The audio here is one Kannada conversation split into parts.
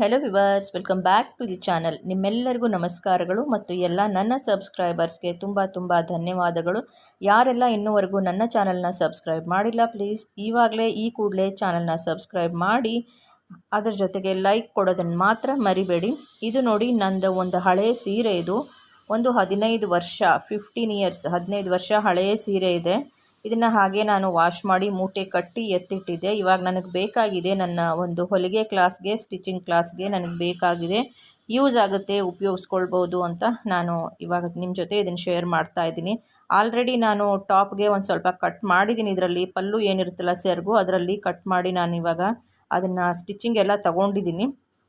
Hello viewers welcome back to the channel ನಿಮ್ಮೆಲ್ಲರಿಗೂ ನಮಸ್ಕಾರಗಳು ಮತ್ತು ಎಲ್ಲ ನನ್ನ ಸಬ್ಸ್ಕ್ರೈಬರ್ಸ್ಗೆ ತುಂಬ ತುಂಬ ಧನ್ಯವಾದಗಳು. ಯಾರೆಲ್ಲ ಇನ್ನೂವರೆಗೂ ನನ್ನ ಚಾನಲ್ನ ಸಬ್ಸ್ಕ್ರೈಬ್ ಮಾಡಿಲ್ಲ ಪ್ಲೀಸ್ ಈವಾಗಲೇ ಈ ಕೂಡಲೇ ಚಾನಲ್ನ ಸಬ್ಸ್ಕ್ರೈಬ್ ಮಾಡಿ. ಅದರ ಜೊತೆಗೆ ಲೈಕ್ ಕೊಡೋದನ್ನು ಮಾತ್ರ ಮರಿಬೇಡಿ. ಇದು ನೋಡಿ ನಂದು ಒಂದು ಹಳೆಯ ಸೀರೆ ಇದು. ಒಂದು ಹದಿನೈದು ವರ್ಷ ಫಿಫ್ಟೀನ್ ಇಯರ್ಸ್ ಹದಿನೈದು ವರ್ಷ ಹಳೆಯ ಸೀರೆ ಇದೆ. ಇದನ್ನು ಹಾಗೆ ನಾನು ವಾಶ್ ಮಾಡಿ ಮೂಟೆ ಕಟ್ಟಿ ಎತ್ತಿಟ್ಟಿದ್ದೆ. ಇವಾಗ ನನಗೆ ಬೇಕಾಗಿದೆ ನನ್ನ ಒಂದು ಹೊಲಿಗೆ ಕ್ಲಾಸ್ಗೆ ಸ್ಟಿಚಿಂಗ್ ಕ್ಲಾಸ್ಗೆ ನನಗೆ ಬೇಕಾಗಿದೆ. ಯೂಸ್ ಆಗುತ್ತೆ, ಉಪಯೋಗಿಸ್ಕೊಳ್ಬೋದು ಅಂತ ನಾನು ಇವಾಗ ನಿಮ್ಮ ಜೊತೆ ಇದನ್ನು ಶೇರ್ ಮಾಡ್ತಾ ಇದ್ದೀನಿ. ಆಲ್ರೆಡಿ ನಾನು ಟಾಪ್ಗೆ ಒಂದು ಸ್ವಲ್ಪ ಕಟ್ ಮಾಡಿದ್ದೀನಿ. ಇದರಲ್ಲಿ ಪಲ್ಲು ಏನಿರುತ್ತಲ್ಲ ಸೆರ್ಗು, ಅದರಲ್ಲಿ ಕಟ್ ಮಾಡಿ ನಾನು ಇವಾಗ ಅದನ್ನು ಸ್ಟಿಚಿಂಗ್ ಎಲ್ಲ ತಗೊಂಡಿದ್ದೀನಿ.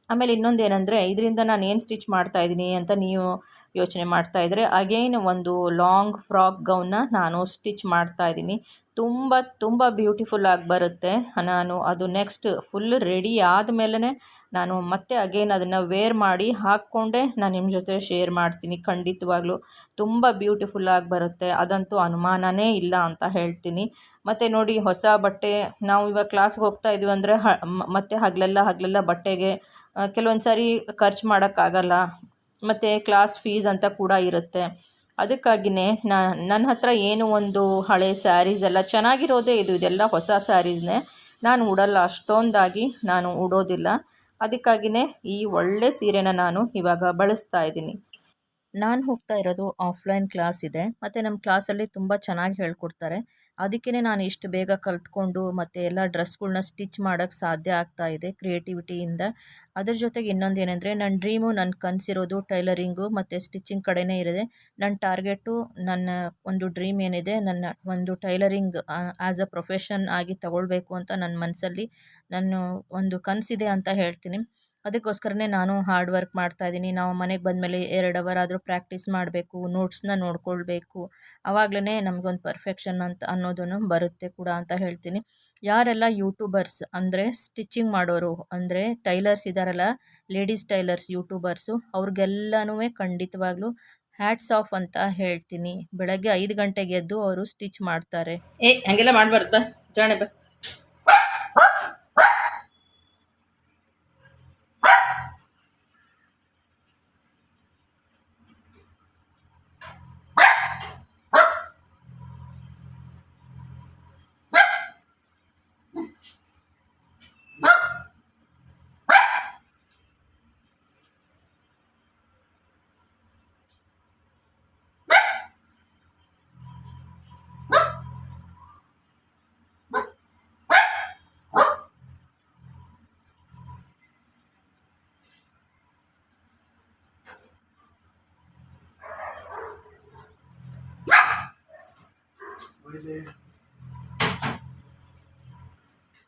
ಆಮೇಲೆ ಇನ್ನೊಂದು ಏನಂದರೆ, ಇದರಿಂದ ನಾನು ಏನು ಸ್ಟಿಚ್ ಮಾಡ್ತಾ ಇದ್ದೀನಿ ಅಂತ ನೀವು ಯೋಚನೆ ಮಾಡ್ತಾ ಇದ್ದರೆ. ಅಗೈನ್ ಒಂದು ಲಾಂಗ್ ಫ್ರಾಕ್ ಗೌನ್ನ ನಾನು ಸ್ಟಿಚ್ ಮಾಡ್ತಾ ಇದ್ದೀನಿ. ತುಂಬ ತುಂಬ ಬ್ಯೂಟಿಫುಲ್ ಆಗಿ ಬರುತ್ತೆ. ನಾನು ಅದು ನೆಕ್ಸ್ಟ್ ಫುಲ್ ರೆಡಿ ಆದಮೇಲೆ ನಾನು ಮತ್ತೆ ಅಗೇನ್ ಅದನ್ನು ವೇರ್ ಮಾಡಿ ಹಾಕ್ಕೊಂಡೆ ನಾನು ನಿಮ್ಮ ಜೊತೆ ಶೇರ್ ಮಾಡ್ತೀನಿ. ಖಂಡಿತವಾಗ್ಲೂ ತುಂಬ ಬ್ಯೂಟಿಫುಲ್ ಆಗಿ ಬರುತ್ತೆ. ಅದಂತೂ ಅನುಮಾನನೇ ಇಲ್ಲ ಅಂತ ಹೇಳ್ತೀನಿ. ಮತ್ತು ನೋಡಿ, ಹೊಸ ಬಟ್ಟೆ, ನಾವು ಇವಾಗ ಕ್ಲಾಸ್ಗೆ ಹೋಗ್ತಾ ಇದೀವಿ ಅಂದರೆ ಮತ್ತೆ ಹಗಲೆಲ್ಲ ಹಗಲೆಲ್ಲ ಬಟ್ಟೆಗೆ ಕೆಲವೊಂದು ಸಾರಿ ಖರ್ಚು ಮಾಡೋಕ್ಕಾಗಲ್ಲ. ಮತ್ತು ಕ್ಲಾಸ್ ಫೀಸ್ ಅಂತ ಕೂಡ ಇರುತ್ತೆ. ಅದಕ್ಕಾಗಿಯೇ ನನ್ನ ಹತ್ರ ಏನು ಒಂದು ಹಳೆ ಸ್ಯಾರೀಸ್ ಎಲ್ಲ ಚೆನ್ನಾಗಿರೋದೇ ಇದು, ಇದೆಲ್ಲ ಹೊಸ ಸ್ಯಾರೀಸ್ನೇ ನಾನು ಉಡಲ್ಲ, ಅಷ್ಟೊಂದಾಗಿ ನಾನು ಉಡೋದಿಲ್ಲ. ಅದಕ್ಕಾಗಿಯೇ ಈ ಒಳ್ಳೆ ಸೀರೆನ ನಾನು ಇವಾಗ ಬಳಸ್ತಾ ಇದ್ದೀನಿ. ನಾನು ಹೋಗ್ತಾ ಇರೋದು ಆಫ್ಲೈನ್ ಕ್ಲಾಸ್ ಇದೆ. ಮತ್ತು ನಮ್ಮ ಕ್ಲಾಸಲ್ಲಿ ತುಂಬ ಚೆನ್ನಾಗಿ ಹೇಳ್ಕೊಡ್ತಾರೆ. ಅದಕ್ಕೇ ನಾನು ಇಷ್ಟು ಬೇಗ ಕಲ್ತ್ಕೊಂಡು ಮತ್ತು ಎಲ್ಲ ಡ್ರೆಸ್ಗಳನ್ನ ಸ್ಟಿಚ್ ಮಾಡೋಕ್ಕೆ ಸಾಧ್ಯ ಆಗ್ತಾ ಇದೆ ಕ್ರಿಯೇಟಿವಿಟಿಯಿಂದ ಅದ್ರ ಜೊತೆಗೆ ಇನ್ನೊಂದು ಏನಂದರೆ ನನ್ನ ಡ್ರೀಮು ನನ್ನ ಕನಸಿರೋದು ಟೈಲರಿಂಗು ಮತ್ತು ಸ್ಟಿಚಿಂಗ್ ಕಡೆನೇ ಇರೋದೆ ನನ್ನ ಟಾರ್ಗೆಟು ನನ್ನ ಒಂದು ಡ್ರೀಮ್ ಏನಿದೆ, ನನ್ನ ಒಂದು ಟೈಲರಿಂಗ್ ಆ್ಯಸ್ ಅ ಪ್ರೊಫೆಷನ್ ಆಗಿ ತಗೊಳ್ಬೇಕು ಅಂತ ನನ್ನ ಮನಸ್ಸಲ್ಲಿ ನಾನು ಒಂದು ಕನಸಿದೆ ಅಂತ ಹೇಳ್ತೀನಿ. ಅದಕ್ಕೋಸ್ಕರನೇ ನಾನು ಹಾರ್ಡ್ ವರ್ಕ್ ಮಾಡ್ತಾ ಇದ್ದೀನಿ. ನಾವು ಮನೆಗೆ ಬಂದಮೇಲೆ ಎರಡು ಅವರ್ ಆದರೂ ಪ್ರಾಕ್ಟೀಸ್ ಮಾಡಬೇಕು ನೋಟ್ಸ್ನ ನೋಡ್ಕೊಳ್ಬೇಕು. ಆವಾಗಲೇ ನಮಗೊಂದು ಪರ್ಫೆಕ್ಷನ್ ಅಂತ ಅನ್ನೋದನ್ನು ಬರುತ್ತೆ ಕೂಡ ಅಂತ ಹೇಳ್ತೀನಿ. ಯಾರೆಲ್ಲ ಯೂಟ್ಯೂಬರ್ಸ್ ಅಂದರೆ ಸ್ಟಿಚಿಂಗ್ ಮಾಡೋರು, ಅಂದರೆ ಟೈಲರ್ಸ್ ಇದ್ದಾರಲ್ಲ ಲೇಡೀಸ್ ಟೈಲರ್ಸ್ ಯೂಟ್ಯೂಬರ್ಸು ಅವ್ರಿಗೆಲ್ಲನೂ ಖಂಡಿತವಾಗ್ಲೂ ಹ್ಯಾಟ್ಸ್ ಆಫ್ ಅಂತ ಹೇಳ್ತೀನಿ. ಬೆಳಗ್ಗೆ ಐದು ಗಂಟೆಗೆ ಎದ್ದು ಅವರು ಸ್ಟಿಚ್ ಮಾಡ್ತಾರೆ. ಏ, ಹಂಗೆಲ್ಲ ಮಾಡಬಾರ್ದ ಜಾಣೆ ಬಾ.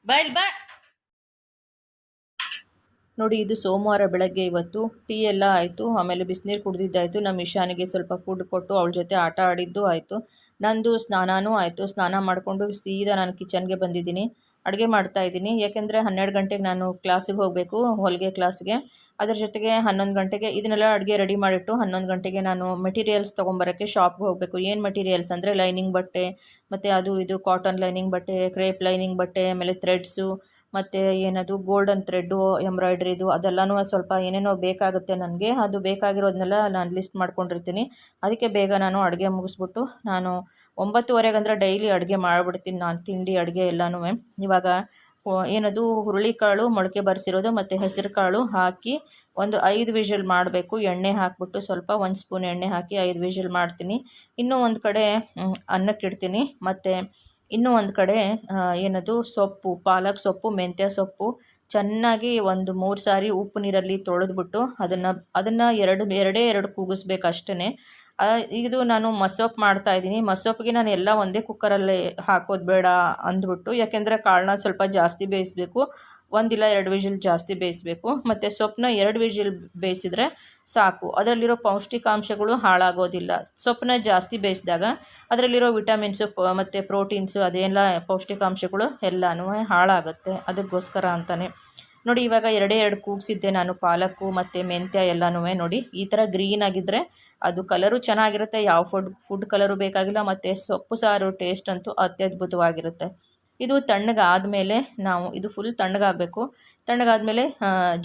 ಬಾಯ್ ಬಾ. ನೋಡಿ, ಇದು ಸೋಮವಾರ ಬೆಳಗ್ಗೆ ಇವತ್ತು. ಟೀ ಎಲ್ಲ ಆಯಿತು. ಆಮೇಲೆ ಬಿಸಿನೀರು ಕುಡಿದಿದ್ದಾಯಿತು. ನಮ್ಮ ಇಶಾನಿಗೆ ಸ್ವಲ್ಪ ಫುಡ್ ಕೊಟ್ಟು ಅವಳ ಜೊತೆ ಆಟ ಆಡಿದ್ದು ಆಯಿತು. ನಂದು ಸ್ನಾನವೂ ಆಯಿತು. ಸ್ನಾನ ಮಾಡಿಕೊಂಡು ಸೀದಾ ನಾನು ಕಿಚನ್ಗೆ ಬಂದಿದ್ದೀನಿ. ಅಡುಗೆ ಮಾಡ್ತಾ ಇದ್ದೀನಿ. ಯಾಕೆಂದರೆ ಹನ್ನೆರಡು ಗಂಟೆಗೆ ನಾನು ಕ್ಲಾಸಿಗೆ ಹೋಗಬೇಕು, ಹೊಲಿಗೆ ಕ್ಲಾಸ್ಗೆ. ಅದರ ಜೊತೆಗೆ ಹನ್ನೊಂದು ಗಂಟೆಗೆ ಇದನ್ನೆಲ್ಲ ಅಡುಗೆ ರೆಡಿ ಮಾಡಿಟ್ಟು ಹನ್ನೊಂದು ಗಂಟೆಗೆ ನಾನು ಮೆಟೀರಿಯಲ್ಸ್ ತೊಗೊಂಬರೋಕ್ಕೆ ಶಾಪ್ಗೆ ಹೋಗಬೇಕು. ಏನು ಮೆಟೀರಿಯಲ್ಸ್ ಅಂದರೆ ಲೈನಿಂಗ್ ಬಟ್ಟೆ ಮತ್ತು ಅದು ಇದು ಕಾಟನ್ ಲೈನಿಂಗ್ ಬಟ್ಟೆ ಕ್ರೇಪ್ ಲೈನಿಂಗ್ ಬಟ್ಟೆ, ಆಮೇಲೆ ಥ್ರೆಡ್ಸು ಮತ್ತು ಏನದು ಗೋಲ್ಡನ್ ಥ್ರೆಡ್ಡು ಎಂಬ್ರಾಯ್ಡ್ರಿದು ಅದೆಲ್ಲನೂ ಸ್ವಲ್ಪ ಏನೇನೋ ಬೇಕಾಗುತ್ತೆ ನನಗೆ, ಅದು ಬೇಕಾಗಿರೋದನ್ನೆಲ್ಲ ನಾನು ಲಿಸ್ಟ್ ಮಾಡ್ಕೊಂಡಿರ್ತೀನಿ. ಅದಕ್ಕೆ ಬೇಗ ನಾನು ಅಡುಗೆ ಮುಗಿಸ್ಬಿಟ್ಟು ನಾನು ಒಂಬತ್ತುವರೆಗೆ ಅಂದರೆ ಡೈಲಿ ಅಡುಗೆ ಮಾಡಿಬಿಡ್ತೀನಿ ನಾನು, ತಿಂಡಿ, ಅಡುಗೆ ಎಲ್ಲನೂ. ಇವಾಗ ಏನದು ಹುರುಳಿಕಾಳು ಮೊಳಕೆ ಬರೆಸಿರೋದು ಮತ್ತು ಹೆಸರು ಕಾಳು ಹಾಕಿ ಒಂದು ಐದು ವಿಷಲ್ ಮಾಡಬೇಕು, ಎಣ್ಣೆ ಹಾಕಿಬಿಟ್ಟು ಸ್ವಲ್ಪ ಒಂದು ಸ್ಪೂನ್ ಎಣ್ಣೆ ಹಾಕಿ ಐದು ವಿಷಲ್ ಮಾಡ್ತೀನಿ. ಇನ್ನೂ ಒಂದು ಕಡೆ ಅನ್ನಕ್ಕೆ ಇಡ್ತೀನಿ. ಮತ್ತು ಇನ್ನೂ ಒಂದು ಕಡೆ ಏನದು, ಸೊಪ್ಪು, ಪಾಲಕ್ ಸೊಪ್ಪು, ಮೆಂತ್ಯ ಸೊಪ್ಪು ಚೆನ್ನಾಗಿ ಒಂದು ಮೂರು ಸಾರಿ ಉಪ್ಪು ನೀರಲ್ಲಿ ತೊಳೆದ್ಬಿಟ್ಟು ಅದನ್ನು ಅದನ್ನು ಎರಡು, ಎರಡೇ ಎರಡು ಕೂಗಿಸ್ಬೇಕು ಅಷ್ಟೇ ಇದು ನಾನು ಮಸೊಪ್ಪು ಮಾಡ್ತಾಯಿದ್ದೀನಿ ಮಸೊಪ್ಪಿಗೆ ನಾನು ಎಲ್ಲ ಒಂದೇ ಕುಕ್ಕರಲ್ಲಿ ಹಾಕೋದು ಬೇಡ ಅಂದ್ಬಿಟ್ಟು, ಯಾಕೆಂದರೆ ಕಾಳನ್ನ ಸ್ವಲ್ಪ ಜಾಸ್ತಿ ಬೇಯಿಸಬೇಕು. ಒಂದಿಲ್ಲ, ಎರಡು ವಿಜಿಲ್ ಜಾಸ್ತಿ ಬೇಯಿಸಬೇಕು. ಮತ್ತು ಸೊಪ್ಪನ್ನ ಎರಡು ವಿಜಿಲ್ ಬೇಯಿಸಿದ್ರೆ ಸಾಕು. ಅದರಲ್ಲಿರೋ ಪೌಷ್ಟಿಕಾಂಶಗಳು ಹಾಳಾಗೋದಿಲ್ಲ. ಸೊಪ್ಪನ್ನ ಜಾಸ್ತಿ ಬೇಯಿಸಿದಾಗ ಅದರಲ್ಲಿರೋ ವಿಟಮಿನ್ಸು ಮತ್ತು ಪ್ರೋಟೀನ್ಸು ಅದೆಲ್ಲ ಪೌಷ್ಟಿಕಾಂಶಗಳು ಎಲ್ಲನೂ ಹಾಳಾಗುತ್ತೆ. ಅದಕ್ಕೋಸ್ಕರ ಅಂತಲೇ ನೋಡಿ, ಇವಾಗ ಎರಡೇ ಎರಡು ಕೂಗಿಸಿದ್ದೆ ನಾನು. ಪಾಲಕ್ಕು ಮತ್ತು ಮೆಂತ್ಯ ಎಲ್ಲನೂ ನೋಡಿ, ಈ ಥರ ಗ್ರೀನ್ ಆಗಿದ್ದರೆ ಅದು ಕಲರು ಚೆನ್ನಾಗಿರುತ್ತೆ. ಯಾವ ಫುಡ್ ಫುಡ್ ಕಲರು ಬೇಕಾಗಿಲ್ಲ. ಮತ್ತು ಸೊಪ್ಪು ಸಾರು ಟೇಸ್ಟ್ ಅಂತೂ ಅತ್ಯದ್ಭುತವಾಗಿರುತ್ತೆ. ಇದು ತಣ್ಣಗಾದ ಮೇಲೆ ನಾವು, ಇದು ಫುಲ್ ತಣ್ಣಗಾಗಬೇಕು. ತಣ್ಣಗಾದ್ಮೇಲೆ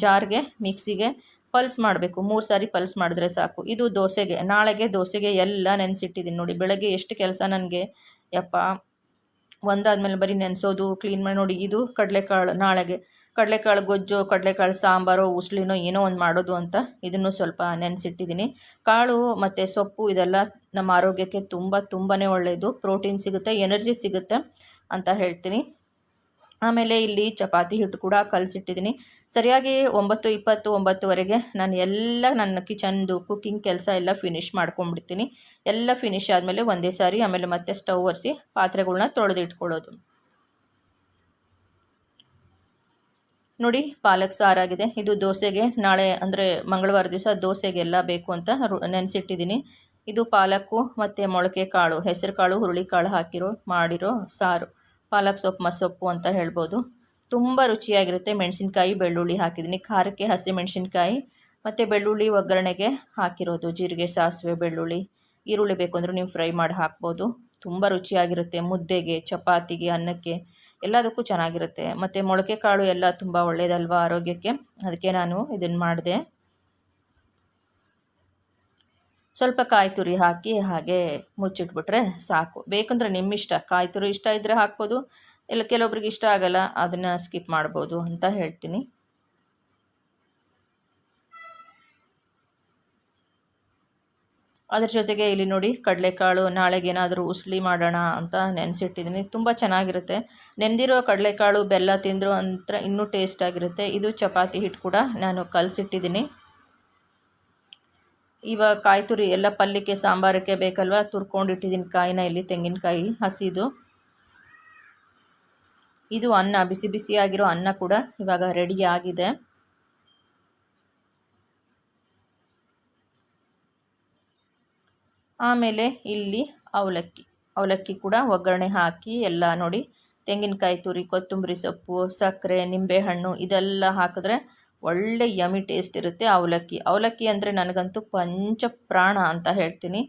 ಜಾರ್ಗೆ, ಮಿಕ್ಸಿಗೆ ಪಲ್ಸ್ ಮಾಡಬೇಕು. ಮೂರು ಸಾರಿ ಪಲ್ಸ್ ಮಾಡಿದ್ರೆ ಸಾಕು. ಇದು ದೋಸೆಗೆ, ನಾಳೆಗೆ ದೋಸೆಗೆ ಎಲ್ಲ ನೆನೆಸಿಟ್ಟಿದ್ದೀನಿ ನೋಡಿ. ಬೆಳಗ್ಗೆ ಎಷ್ಟು ಕೆಲಸ ನನಗೆ. ಯಪ್ಪ, ಒಂದಾದ್ಮೇಲೆ ಬರೀ ನೆನೆಸೋದು ಕ್ಲೀನ್ ಮಾಡಿ ನೋಡಿ. ಇದು ಕಡಲೆಕಾಳು ನಾಳೆಗೆ. ಕಡಲೆಕಾಳು ಗೊಜ್ಜು, ಕಡಲೆಕಾಳು ಸಾಂಬಾರು, ಉಸ್ಲಿನೋ ಏನೋ ಒಂದು ಮಾಡೋದು ಅಂತ ಇದನ್ನು ಸ್ವಲ್ಪ ನೆನೆಸಿಟ್ಟಿದ್ದೀನಿ ಕಾಳು ಮತ್ತು ಸೊಪ್ಪು ಇದೆಲ್ಲ ನಮ್ಮ ಆರೋಗ್ಯಕ್ಕೆ ತುಂಬ ತುಂಬಾ ಒಳ್ಳೆಯದು ಪ್ರೋಟೀನ್ ಸಿಗುತ್ತೆ, ಎನರ್ಜಿ ಸಿಗುತ್ತೆ ಅಂತ ಹೇಳ್ತೀನಿ. ಆಮೇಲೆ ಇಲ್ಲಿ ಚಪಾತಿ ಹಿಟ್ಟು ಕೂಡ ಕಲಸಿಟ್ಟಿದ್ದೀನಿ ಸರಿಯಾಗಿ ಒಂಬತ್ತು, ಇಪ್ಪತ್ತು, ಒಂಬತ್ತುವರೆಗೆ ನಾನು ಎಲ್ಲ ನನ್ನ ಕಿಚನ್ದು ಕುಕ್ಕಿಂಗ್ ಕೆಲಸ ಎಲ್ಲ ಫಿನಿಶ್ ಮಾಡ್ಕೊಂಡ್ಬಿಡ್ತೀನಿ. ಎಲ್ಲ ಫಿನಿಶ್ ಆದಮೇಲೆ ಒಂದೇ ಸಾರಿ ಆಮೇಲೆ ಮತ್ತೆ ಸ್ಟವ್ ಒರೆಸಿ ಪಾತ್ರೆಗಳನ್ನ ತೊಳೆದಿಟ್ಕೊಳ್ಳೋದು. ನೋಡಿ, ಪಾಲಕ್ ಸಾರಾಗಿದೆ. ಇದು ದೋಸೆಗೆ ನಾಳೆ ಅಂದರೆ ಮಂಗಳವಾರ ದಿವಸ ದೋಸೆಗೆಲ್ಲ ಬೇಕು ಅಂತ ನೆನೆಸಿಟ್ಟಿದ್ದೀನಿ. ಇದು ಪಾಲಕ್ಕು ಮತ್ತು ಮೊಳಕೆ ಕಾಳು ಹೆಸರು ಕಾಳು ಹುರುಳಿಕಾಳು ಹಾಕಿರೋ, ಮಾಡಿರೋ ಸಾರು. ಪಾಲಕ್ ಸೊಪ್ಪು ಮಸೊಪ್ಪು ಅಂತ ಹೇಳ್ಬೋದು. ತುಂಬ ರುಚಿಯಾಗಿರುತ್ತೆ ಮೆಣಸಿನ್ಕಾಯಿ, ಬೆಳ್ಳುಳ್ಳಿ ಹಾಕಿದ್ದೀನಿ. ಖಾರಕ್ಕೆ ಹಸಿ ಮೆಣಸಿನ್ಕಾಯಿ ಮತ್ತು ಬೆಳ್ಳುಳ್ಳಿ ಒಗ್ಗರಣೆಗೆ ಹಾಕಿರೋದು. ಜೀರಿಗೆ, ಸಾಸಿವೆ, ಬೆಳ್ಳುಳ್ಳಿ, ಈರುಳ್ಳಿ ಬೇಕು ಅಂದರೂ ನೀವು ಫ್ರೈ ಮಾಡಿ ಹಾಕ್ಬೋದು. ತುಂಬ ರುಚಿಯಾಗಿರುತ್ತೆ ಮುದ್ದೆಗೆ, ಚಪಾತಿಗೆ, ಅನ್ನಕ್ಕೆ ಎಲ್ಲದಕ್ಕೂ ಚೆನ್ನಾಗಿರುತ್ತೆ. ಮತ್ತು ಮೊಳಕೆ ಕಾಳು ಎಲ್ಲ ತುಂಬ ಒಳ್ಳೆಯದಲ್ವ ಆರೋಗ್ಯಕ್ಕೆ? ಅದಕ್ಕೆ ನಾನು ಇದನ್ನು ಮಾಡಿದೆ. ಸ್ವಲ್ಪ ಕಾಯಿ ತುರಿ ಹಾಕಿ ಹಾಗೆ ಮುಚ್ಚಿಟ್ಬಿಟ್ರೆ ಸಾಕು. ಬೇಕಂದ್ರೆ ನಿಮ್ಮಿಷ್ಟ. ಕಾಯಿ ತುರಿ ಇಷ್ಟ ಇದ್ದರೆ ಹಾಕ್ಬೋದು. ಇಲ್ಲ, ಕೆಲವೊಬ್ರಿಗೆ ಇಷ್ಟ ಆಗಲ್ಲ, ಅದನ್ನು ಸ್ಕಿಪ್ ಮಾಡ್ಬೋದು ಅಂತ ಹೇಳ್ತೀನಿ. ಅದ್ರ ಜೊತೆಗೆ ಇಲ್ಲಿ ನೋಡಿ, ಕಡಲೆಕಾಳು, ನಾಳೆಗೆ ಏನಾದರೂ ಉಸ್ಲಿ ಮಾಡೋಣ ಅಂತ ನೆನೆಸಿಟ್ಟಿದ್ದೀನಿ ತುಂಬ ಚೆನ್ನಾಗಿರುತ್ತೆ. ನೆಂದಿರೋ ಕಡಲೆಕಾಳು ಬೆಲ್ಲ ತಿಂದರು ಅಂತ ಇನ್ನೂ ಟೇಸ್ಟ್ ಆಗಿರುತ್ತೆ. ಇದು ಚಪಾತಿ ಹಿಟ್ಟು ಕೂಡ ನಾನು ಕಲಸಿಟ್ಟಿದ್ದೀನಿ ಇವಾಗ ಕಾಯಿ ತುರಿ ಎಲ್ಲ ಪಲ್ಯಕ್ಕೆ, ಸಾಂಬಾರಕ್ಕೆ ಬೇಕಲ್ವ ತುರ್ಕೊಂಡಿಟ್ಟಿದ್ದೀನಿ ಕಾಯಿನ ಇಲ್ಲಿ ತೆಂಗಿನಕಾಯಿ ಹಸಿದು. ಇದು ಅನ್ನ, ಬಿಸಿ ಬಿಸಿಯಾಗಿರೋ ಅನ್ನ ಕೂಡ ಇವಾಗ ರೆಡಿ ಆಗಿದೆ. ಆಮೇಲೆ ಇಲ್ಲಿ ಅವಲಕ್ಕಿ ಅವಲಕ್ಕಿ ಕೂಡ ಒಗ್ಗರಣೆ ಹಾಕಿ ಎಲ್ಲ ನೋಡಿ. ತೆಂಗಿನಕಾಯಿ ತುರಿ, ಕೊತ್ತಂಬರಿ ಸೊಪ್ಪು, ಸಕ್ಕರೆ, ನಿಂಬೆಹಣ್ಣು ಇದೆಲ್ಲ ಹಾಕಿದ್ರೆ ಒಳ್ಳೆ ಯಮಿ ಟೇಸ್ಟ್ ಇರುತ್ತೆ ಅವಲಕ್ಕಿ. ಅವಲಕ್ಕಿ ಅಂದರೆ ನನಗಂತೂ ಪಂಚಪ್ರಾಣ ಅಂತ ಹೇಳ್ತೀನಿ.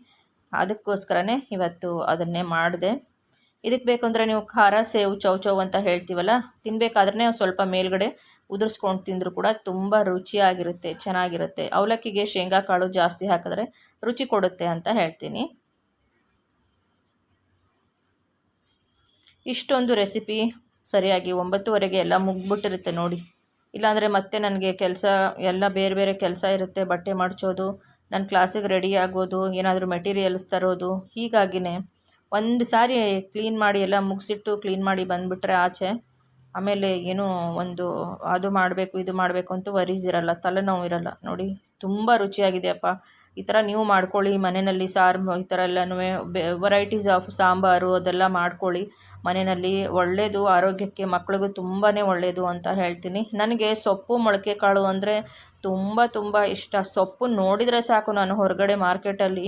ಅದಕ್ಕೋಸ್ಕರನೇ ಇವತ್ತು ಅದನ್ನೇ ಮಾಡಿದೆ. ಇದಕ್ಕೆ ಬೇಕಂದ್ರೆ ನೀವು ಖಾರ, ಸೇವು, ಚೌ ಚೌ ಅಂತ ಹೇಳ್ತೀವಲ್ಲ ತಿನ್ನಬೇಕಾದ್ರೆ ಸ್ವಲ್ಪ ಮೇಲ್ಗಡೆ ಉದುರಿಸ್ಕೊಂಡು ತಿಂದರೂ ಕೂಡ ತುಂಬ ರುಚಿಯಾಗಿರುತ್ತೆ, ಚೆನ್ನಾಗಿರುತ್ತೆ. ಅವಲಕ್ಕಿಗೆ ಶೇಂಗಾ ಕಾಳು ಜಾಸ್ತಿ ಹಾಕಿದ್ರೆ ರುಚಿ ಕೊಡುತ್ತೆ ಅಂತ ಹೇಳ್ತೀನಿ. ಇಷ್ಟೊಂದು ರೆಸಿಪಿ ಸರಿಯಾಗಿ ಒಂಬತ್ತುವರೆಗೆ ಎಲ್ಲ ಮುಗ್ಬಿಟ್ಟಿರುತ್ತೆ ನೋಡಿ. ಇಲ್ಲಾಂದರೆ ಮತ್ತೆ ನನಗೆ ಕೆಲಸ, ಎಲ್ಲ ಬೇರೆ ಬೇರೆ ಕೆಲಸ ಇರುತ್ತೆ, ಬಟ್ಟೆ ಮಾಡಿಸೋದು ನನ್ನ ಕ್ಲಾಸಿಗೆ ರೆಡಿ ಆಗೋದು, ಏನಾದರೂ ಮೆಟೀರಿಯಲ್ಸ್ ತರೋದು, ಹೀಗಾಗಿನೇ. ಒಂದು ಸಾರಿ ಕ್ಲೀನ್ ಮಾಡಿ ಎಲ್ಲ ಮುಗಿಸಿಟ್ಟು ಕ್ಲೀನ್ ಮಾಡಿ ಬಂದುಬಿಟ್ರೆ ಆಚೆ. ಆಮೇಲೆ ಏನೂ ಒಂದು ಅದು ಮಾಡಬೇಕು, ಇದು ಮಾಡಬೇಕು ಅಂತ ವರೀಸ್ ಇರಲ್ಲ, ತಲೆನೋವು ಇರಲ್ಲ. ನೋಡಿ, ತುಂಬ ರುಚಿಯಾಗಿದೆಯಪ್ಪ. ಈ ಥರ ನೀವು ಮಾಡ್ಕೊಳ್ಳಿ, ಮನೆಯಲ್ಲಿ ಸಾರು ಈ ಥರ ಎಲ್ಲನೂ ವೆರೈಟೀಸ್ ಆಫ್ ಸಾಂಬಾರು ಅದೆಲ್ಲ ಮಾಡ್ಕೊಳ್ಳಿ. ಮನೆಯಲ್ಲಿ ಒಳ್ಳೆಯದು ಆರೋಗ್ಯಕ್ಕೆ, ಮಕ್ಳಿಗೂ ತುಂಬಾ ಒಳ್ಳೆಯದು ಅಂತ ಹೇಳ್ತೀನಿ. ನನಗೆ ಸೊಪ್ಪು ಮೊಳಕೆ ಕಾಳು ಅಂದರೆ ತುಂಬ ತುಂಬ ಇಷ್ಟ. ಸೊಪ್ಪು ನೋಡಿದರೆ ಸಾಕು ನಾನು ಹೊರಗಡೆ ಮಾರ್ಕೆಟಲ್ಲಿ.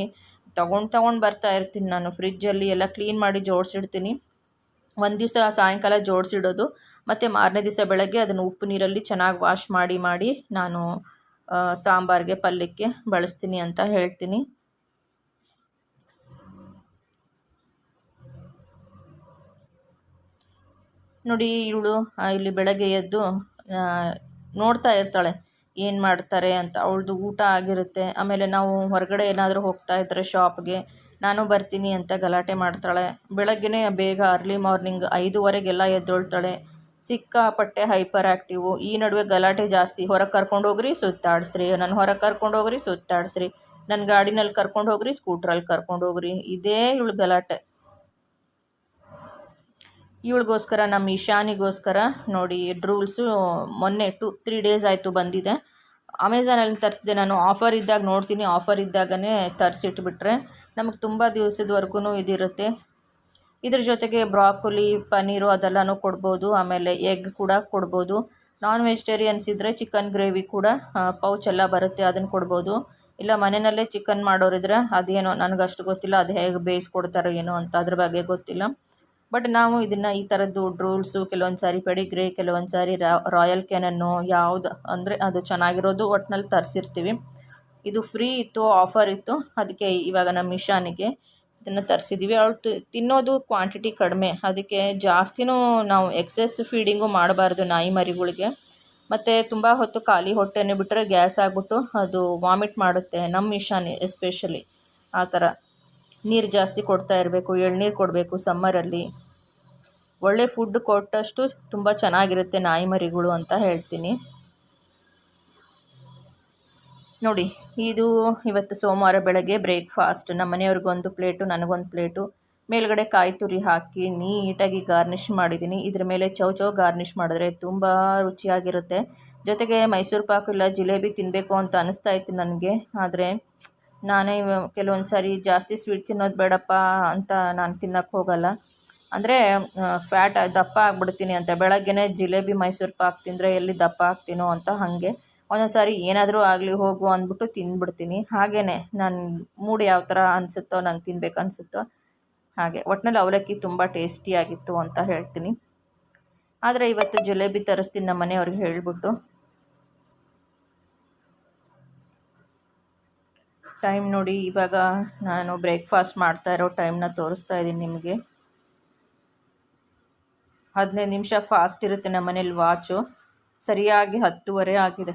ತೊಗೊಂಡು ತೊಗೊಂಡು ಬರ್ತಾ ಇರ್ತೀನಿ ನಾನು ಫ್ರಿಜ್ಜಲ್ಲಿ ಎಲ್ಲ ಕ್ಲೀನ್ ಮಾಡಿ ಜೋಡಿಸಿಡ್ತೀನಿ. ಒಂದು ದಿವಸ ಸಾಯಂಕಾಲ ಜೋಡಿಸಿಡೋದು. ಮತ್ತು ಮಾರನೇ ದಿವಸ ಬೆಳಗ್ಗೆ ಅದನ್ನು ಉಪ್ಪು ನೀರಲ್ಲಿ ಚೆನ್ನಾಗಿ ವಾಶ್ ಮಾಡಿ ಮಾಡಿ ನಾನು ಸಾಂಬಾರಿಗೆ, ಪಲ್ಯಕ್ಕೆ ಬಳಸ್ತೀನಿ ಅಂತ ಹೇಳ್ತೀನಿ. ನೋಡಿ, ಇವಳು ಇಲ್ಲಿ ಬೆಳಗ್ಗೆ ಎದ್ದು ನೋಡ್ತಾ ಇರ್ತಾಳೆ. ಏನು ಮಾಡ್ತಾರೆ ಅಂತ ಅವಳದು ಊಟ ಆಗಿರುತ್ತೆ. ಆಮೇಲೆ ನಾವು ಹೊರಗಡೆ ಏನಾದರೂ ಹೋಗ್ತಾ ಇದ್ದರೆ ಶಾಪ್ಗೆ ನಾನು ಬರ್ತೀನಿ ಅಂತ ಗಲಾಟೆ ಮಾಡ್ತಾಳೆ. ಬೆಳಗ್ಗೆನೇ ಬೇಗ ಅರ್ಲಿ ಮಾರ್ನಿಂಗ್ ಐದುವರೆಗೆಲ್ಲ ಎದ್ದೊಳ್ತಾಳೆ. ಸಿಕ್ಕಾಪಟ್ಟೆ ಹೈಪರ್ ಆ್ಯಕ್ಟಿವು ಈ ನಡುವೆ ಗಲಾಟೆ ಜಾಸ್ತಿ. ಹೊರಗೆ ಕರ್ಕೊಂಡು ಹೋಗ್ರಿ, ಸುತ್ತಾಡಿಸ್ರಿ. ನನ್ನ ಹೊರಗೆ ಕರ್ಕೊಂಡು ಹೋಗ್ರಿ, ಸುತ್ತಾಡಿಸ್ರಿ. ನನ್ನ ಗಾಡಿನಲ್ಲಿ ಕರ್ಕೊಂಡು ಹೋಗ್ರಿ ಸ್ಕೂಟ್ರಲ್ಲಿ ಕರ್ಕೊಂಡು ಹೋಗ್ರಿ. ಇದೇ ಇವಳು ಗಲಾಟೆ. ಇವಳಿಗೋಸ್ಕರ ನಮ್ಮ ಇಶಾನಿಗೋಸ್ಕರ ನೋಡಿ ಡ್ರೂಲ್ಸು ಮೊನ್ನೆ ಟು ತ್ರೀ ಡೇಸ್ ಆಯಿತು ಬಂದಿದೆ. ಅಮೆಝಾನಲ್ಲಿ ತರಿಸಿದೆ ನಾನು ಆಫರ್ ಇದ್ದಾಗ ನೋಡ್ತೀನಿ. ಆಫರ್ ಇದ್ದಾಗನೇ ತರಿಸಿಟ್ಬಿಟ್ರೆ ನಮಗೆ ತುಂಬ ದಿವಸದವರೆಗೂ ಇದಿರುತ್ತೆ. ಇದ್ರ ಜೊತೆಗೆ ಬ್ರಾಕೊಲಿ ಪನ್ನೀರು ಅದೆಲ್ಲನೂ ಕೊಡ್ಬೋದು. ಆಮೇಲೆ ಎಗ್ ಕೂಡ ಕೊಡ್ಬೋದು. ನಾನ್ ವೆಜಿಟೇರಿಯನ್ಸ್ ಇದ್ದರೆ ಚಿಕನ್ ಗ್ರೇವಿ ಕೂಡ ಪೌಚ್ ಎಲ್ಲ ಬರುತ್ತೆ. ಅದನ್ನು ಕೊಡ್ಬೋದು. ಇಲ್ಲ, ಮನೆಯಲ್ಲೇ ಚಿಕನ್ ಮಾಡೋರಿದ್ರೆ ಅದೇನೋ, ನನಗಷ್ಟು ಗೊತ್ತಿಲ್ಲ. ಅದು ಹೇಗೆ ಬೇಯಿಸ್ಕೊಡ್ತಾರೋ ಏನೋ ಅಂತ ಅದ್ರ ಬಗ್ಗೆ ಗೊತ್ತಿಲ್ಲ. ಬಟ್ ನಾವು ಇದನ್ನು ಈ ಥರದ್ದು ಡ್ರೂಲ್ಸು ಕೆಲವೊಂದು ಸಾರಿ ಪೆಡಿಗ್ರಿ ಕೆಲವೊಂದು ಸಾರಿ ರಾಯಲ್ ಕ್ಯಾನನ್ನು ಯಾವುದು ಅಂದರೆ ಅದು ಚೆನ್ನಾಗಿರೋದು ಒಟ್ಟಿನಲ್ಲಿ ತರಿಸಿರ್ತೀವಿ. ಇದು ಫ್ರೀ ಇತ್ತು ಆಫರ್ ಇತ್ತು. ಅದಕ್ಕೆ ಇವಾಗ ನಮ್ಮ ಮಿಷಾನಿಗೆ ಇದನ್ನು ತರಿಸಿದ್ದೀವಿ ಅವಳು ತಿನ್ನೋದು ಕ್ವಾಂಟಿಟಿ ಕಡಿಮೆ. ಅದಕ್ಕೆ ಜಾಸ್ತಿನೂ ನಾವು ಎಕ್ಸೆಸ್ ಫೀಡಿಂಗು ಮಾಡಬಾರ್ದು ನಾಯಿ ಮರಿಗಳಿಗೆ. ಮತ್ತು ತುಂಬ ಹೊತ್ತು ಖಾಲಿ ಹೊಟ್ಟೆನೇ ಬಿಟ್ಟರೆ ಗ್ಯಾಸ್ ಆಗಿಬಿಟ್ಟು ಅದು ವಾಮಿಟ್ ಮಾಡುತ್ತೆ ನಮ್ಮ ಇಶಾನಿ ಎಸ್ಪೆಷಲಿ ಆ ಥರ ನೀರು ಜಾಸ್ತಿ ಕೊಡ್ತಾ ಇರಬೇಕು, ಎಳ್ನೀರು ಕೊಡಬೇಕು ಸಮ್ಮರಲ್ಲಿ ಒಳ್ಳೆ ಫುಡ್ ಕೊಟ್ಟಷ್ಟು ತುಂಬ ಚೆನ್ನಾಗಿರುತ್ತೆ ನಾಯಿ ಮರಿಗಳು ಅಂತ ಹೇಳ್ತೀನಿ. ನೋಡಿ, ಇದು ಇವತ್ತು ಸೋಮವಾರ ಬೆಳಗ್ಗೆ ಬ್ರೇಕ್ಫಾಸ್ಟ್ ನಮ್ಮ ಮನೆಯವ್ರಿಗೊಂದು ಪ್ಲೇಟು ನನಗೊಂದು ಪ್ಲೇಟು ಮೇಲ್ಗಡೆ ಕಾಯಿ ತುರಿ ಹಾಕಿ ನೀಟಾಗಿ ಗಾರ್ನಿಷ್ ಮಾಡಿದ್ದೀನಿ. ಇದ್ರ ಮೇಲೆ ಚೌ ಚೌ ಗಾರ್ನಿಷ್ ಮಾಡಿದ್ರೆ ತುಂಬ ರುಚಿಯಾಗಿರುತ್ತೆ. ಜೊತೆಗೆ ಮೈಸೂರು ಪಾಕು ಇಲ್ಲ, ಜಿಲೇಬಿ ತಿನ್ನಬೇಕು ಅಂತ ಅನಿಸ್ತಾ ಇತ್ತು ನನಗೆ. ಆದರೆ ನಾನೇ ಕೆಲವೊಂದು ಸಾರಿ ಜಾಸ್ತಿ ಸ್ವೀಟ್ ತಿನ್ನೋದು ಬೇಡಪ್ಪ ಅಂತ ನಾನು ತಿನ್ನಕ್ಕೆ ಹೋಗಲ್ಲ. ಅಂದರೆ ಫ್ಯಾಟ್ ದಪ್ಪ ಆಗಿಬಿಡ್ತೀನಿ ಅಂತ. ಬೆಳಗ್ಗೆನೇ ಜಿಲೇಬಿ ಮೈಸೂರು ಪಾಕ್ ತಿಂದರೆ ಎಲ್ಲಿ ದಪ್ಪ ಆಗ್ತೀನೋ ಅಂತ ಹಾಗೆ. ಒಂದೊಂದು ಸಾರಿ ಏನಾದರೂ ಆಗಲಿ ಹೋಗು ಅಂದ್ಬಿಟ್ಟು ತಿಂದ್ಬಿಡ್ತೀನಿ. ಹಾಗೇ ನಾನು ಮೂಡ್ ಯಾವ ಥರ ಅನಿಸುತ್ತೋ ನಂಗೆ ತಿನ್ಬೇಕು ಅನಿಸುತ್ತೋ ಹಾಗೆ. ಒಟ್ಟಿನಲ್ಲಿ ಅವಲಕ್ಕಿ ತುಂಬ ಟೇಸ್ಟಿಯಾಗಿತ್ತು ಅಂತ ಹೇಳ್ತೀನಿ. ಆದರೆ ಇವತ್ತು ಜಿಲೇಬಿ ತರಿಸ್ತೀನಿ ನಮ್ಮ ಮನೆಯವ್ರಿಗೆ ಹೇಳಿಬಿಟ್ಟು. ಟೈಮ್ ನೋಡಿ, ಇವಾಗ ನಾನು ಬ್ರೇಕ್ಫಾಸ್ಟ್ ಮಾಡ್ತಾ ಇರೋ ಟೈಮ್ನ ತೋರಿಸ್ತಾ ಇದ್ದೀನಿ ನಿಮಗೆ. ಹದಿನೈದು ನಿಮಿಷ ಫಾಸ್ಟ್ ಇರುತ್ತೆ ನಮ್ಮ ಮನೇಲಿ ವಾಚು. ಸರಿಯಾಗಿ ಹತ್ತುವರೆ ಆಗಿದೆ.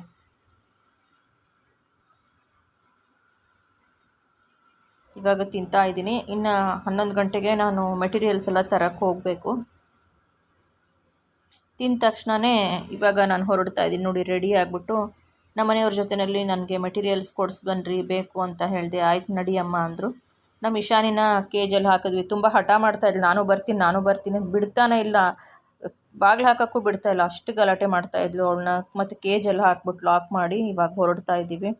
ಇವಾಗ ತಿಂತಾ ಇದ್ದೀನಿ. ಇನ್ನು ಹನ್ನೊಂದು ಗಂಟೆಗೆ ನಾನು ಮೆಟೀರಿಯಲ್ಸ್ ಎಲ್ಲ ತರಕ್ಕೆ ಹೋಗಬೇಕು. ತಿಂದ ತಕ್ಷಣವೇ ಇವಾಗ ನಾನು ಹೊರಡ್ತಾ ಇದ್ದೀನಿ ನೋಡಿ ರೆಡಿ ಆಗಿಬಿಟ್ಟು. ನಮ್ಮ ಮನೆಯವ್ರ ಜೊತೆಯಲ್ಲಿ ನನಗೆ ಮೆಟೀರಿಯಲ್ಸ್ ಕೊಡಿಸ್ ಬನ್ನಿರಿ ಬೇಕು ಅಂತ ಹೇಳಿದೆ, ಆಯ್ತು ನಡಿಯಮ್ಮ ಅಂದರು. ನಮ್ಮ ಇಶಾನಿನ ಕೇಜಲ್ಲಿ ಹಾಕಿದ್ವಿ. ತುಂಬ ಹಠ ಮಾಡ್ತಾಯಿದ್ಲು ನಾನು ಬರ್ತೀನಿ ನಾನು ಬರ್ತೀನಿ ಬಿಡ್ತಾನೆ ಇಲ್ಲ. ಬಾಗಿಲು ಹಾಕೋಕ್ಕೂ ಬಿಡ್ತಾ ಇಲ್ಲ. ಅಷ್ಟು ಗಲಾಟೆ ಮಾಡ್ತಾಯಿದ್ಲು ಅವಳನ್ನ. ಮತ್ತು ಕೇಜಲ್ಲಿ ಹಾಕ್ಬಿಟ್ಟು ಲಾಕ್ ಮಾಡಿ ಇವಾಗ ಹೊರಡ್ತಾ ಇದ್ದೀವಿ.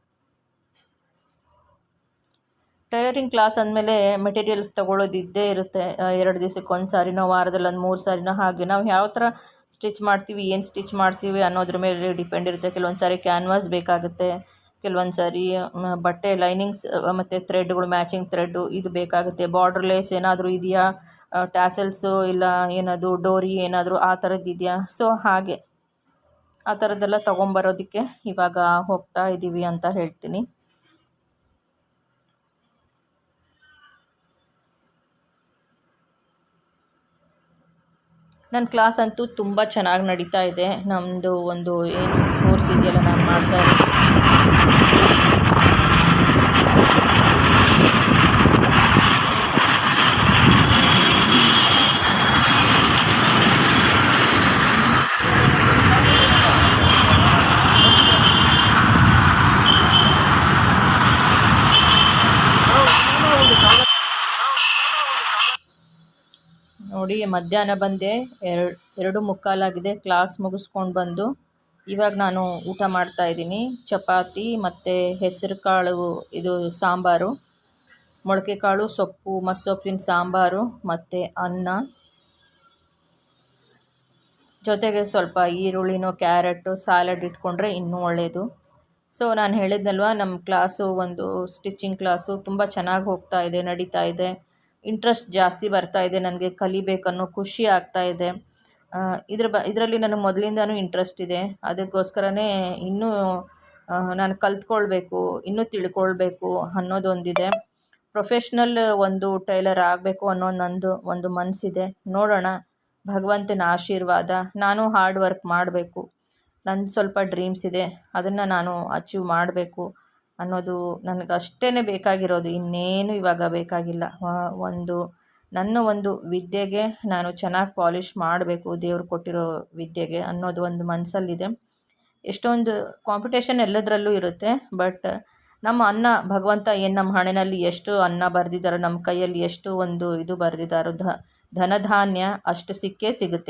ಟೈಲರಿಂಗ್ ಕ್ಲಾಸ್ ಅಂದಮೇಲೆ ಮೆಟೀರಿಯಲ್ಸ್ ತೊಗೊಳ್ಳೋದು ಇದ್ದೇ ಇರುತ್ತೆ. ಎರಡು ದಿವಸಕ್ಕೆ ಒಂದು ಸಾರಿನೋ ವಾರದಲ್ಲಿ ಒಂದು ಮೂರು ಸಾರಿನೋ ಹಾಗೆ. ನಾವು ಯಾವ ಥರ ಸ್ಟಿಚ್ ಮಾಡ್ತೀವಿ, ಏನು ಸ್ಟಿಚ್ ಮಾಡ್ತೀವಿ ಅನ್ನೋದ್ರ ಮೇಲೆ ಡಿಪೆಂಡ್ ಇರುತ್ತೆ. ಕೆಲವೊಂದು ಸಾರಿ ಕ್ಯಾನ್ವಾಸ್ ಬೇಕಾಗುತ್ತೆ, ಕೆಲವೊಂದು ಸಾರಿ ಬಟ್ಟೆ ಲೈನಿಂಗ್ಸ್ ಮತ್ತು ಥ್ರೆಡ್ಗಳು, ಮ್ಯಾಚಿಂಗ್ ಥ್ರೆಡ್ಡು ಇದು ಬೇಕಾಗುತ್ತೆ. ಬಾರ್ಡ್ರ್ಲೆಸ್ ಏನಾದರೂ ಇದೆಯಾ? ಟ್ಯಾಸಲ್ಸು ಇಲ್ಲ ಏನಾದರೂ, ಡೋರಿ ಏನಾದರೂ ಆ ಥರದ್ದು ಇದೆಯಾ? ಸೊ, ಹಾಗೆ. ಆ ಥರದ್ದೆಲ್ಲ ತೊಗೊಂಬರೋದಕ್ಕೆ ಇವಾಗ ಹೋಗ್ತಾ ಇದ್ದೀವಿ ಅಂತ ಹೇಳ್ತೀನಿ. ನನ್ನ ಕ್ಲಾಸ್ ಅಂತೂ ತುಂಬ ಚೆನ್ನಾಗಿ ನಡೀತಾ ಇದೆ. ನಮ್ಮದು ಒಂದು ಏನು ಕೋರ್ಸ್ ಇದೆಯಲ್ಲ ನಾನು ಮಾಡ್ತಾ ಇರೋದು ನೋಡಿ, ಮಧ್ಯಾಹ್ನ ಬಂದೆ ಎರಡು ಎರಡು ಮುಕ್ಕಾಲಾಗಿದೆ. ಕ್ಲಾಸ್ ಮುಗಿಸ್ಕೊಂಡು ಬಂದು ಇವಾಗ ನಾನು ಊಟ ಮಾಡ್ತಾ ಇದ್ದೀನಿ. ಚಪಾತಿ ಮತ್ತು ಹೆಸರು ಕಾಳು, ಇದು ಸಾಂಬಾರು. ಮೊಳಕೆ ಕಾಳು, ಸೊಪ್ಪು, ಮಸ್ಸೊಪ್ಪಿನ ಸಾಂಬಾರು ಮತ್ತು ಅನ್ನ. ಜೊತೆಗೆ ಸ್ವಲ್ಪ ಈರುಳ್ಳಿನೋ, ಕ್ಯಾರೆಟು ಸ್ಯಾಲಡ್ ಇಟ್ಕೊಂಡ್ರೆ ಇನ್ನೂ ಒಳ್ಳೆಯದು ಸೊ, ನಾನು ಹೇಳಿದ್ನಲ್ವ ನಮ್ಮ ಕ್ಲಾಸು ಒಂದು ಸ್ಟಿಚಿಂಗ್ ಕ್ಲಾಸು. ತುಂಬ ಚೆನ್ನಾಗಿ ಹೋಗ್ತಾ ಇದೆ, ನಡೀತಾ ಇದೆ. ಇಂಟ್ರೆಸ್ಟ್ ಜಾಸ್ತಿ ಬರ್ತಾ ಇದೆ ನನಗೆ ಕಲಿಬೇಕನ್ನೋ ಖುಷಿ ಆಗ್ತಾ ಇದೆ. ಇದ್ರ ಬ, ಇದರಲ್ಲಿ ನನಗೆ ಮೊದಲಿಂದನೂ ಇಂಟ್ರೆಸ್ಟ್ ಇದೆ. ಅದಕ್ಕೋಸ್ಕರನೇ ಇನ್ನೂ ನಾನು ಕಲ್ತ್ಕೊಳ್ಬೇಕು, ಇನ್ನೂ ತಿಳ್ಕೊಳ್ಬೇಕು ಅನ್ನೋದೊಂದಿದೆ. ಪ್ರೊಫೆಷ್ನಲ್ ಒಂದು ಟೈಲರ್ ಆಗಬೇಕು ಅನ್ನೋ ನಂದು ಒಂದು ಮನಸ್ಸಿದೆ ನೋಡೋಣ, ಭಗವಂತನ ಆಶೀರ್ವಾದ, ನಾನು ಹಾರ್ಡ್ ವರ್ಕ್ ಮಾಡಬೇಕು. ನಂದು ಸ್ವಲ್ಪ ಡ್ರೀಮ್ಸ್ ಇದೆ, ಅದನ್ನು ನಾನು ಅಚೀವ್ ಮಾಡಬೇಕು. ಅನ್ನೋದು ನನಗೆ ಅಷ್ಟೇ ಬೇಕಾಗಿರೋದು. ಇನ್ನೇನು ಇವಾಗ ಬೇಕಾಗಿಲ್ಲ. ಒಂದು, ನನ್ನ ಒಂದು ವಿದ್ಯೆಗೆ ನಾನು ಚೆನ್ನಾಗಿ ಪಾಲಿಷ್ ಮಾಡಬೇಕು, ದೇವರು ಕೊಟ್ಟಿರೋ ವಿದ್ಯೆಗೆ ಅನ್ನೋದು ಒಂದು ಮನಸ್ಸಲ್ಲಿದೆ ಎಷ್ಟೊಂದು ಕಾಂಪಿಟೇಷನ್ ಎಲ್ಲದರಲ್ಲೂ ಇರುತ್ತೆ. ಬಟ್ ನಮ್ಮ ಅನ್ನ ಭಗವಂತ ಏನು ನಮ್ಮ ಹಣೆಯಲ್ಲಿ ಎಷ್ಟು ಅನ್ನ ಬರೆದಿದ್ದಾರೋ ನಮ್ಮ ಕೈಯಲ್ಲಿ ಎಷ್ಟು ಒಂದು ಇದು ಬರೆದಿದ್ದಾರೋ ಧನಧಾನ್ಯ ಅಷ್ಟು ಸಿಕ್ಕೇ ಸಿಗುತ್ತೆ.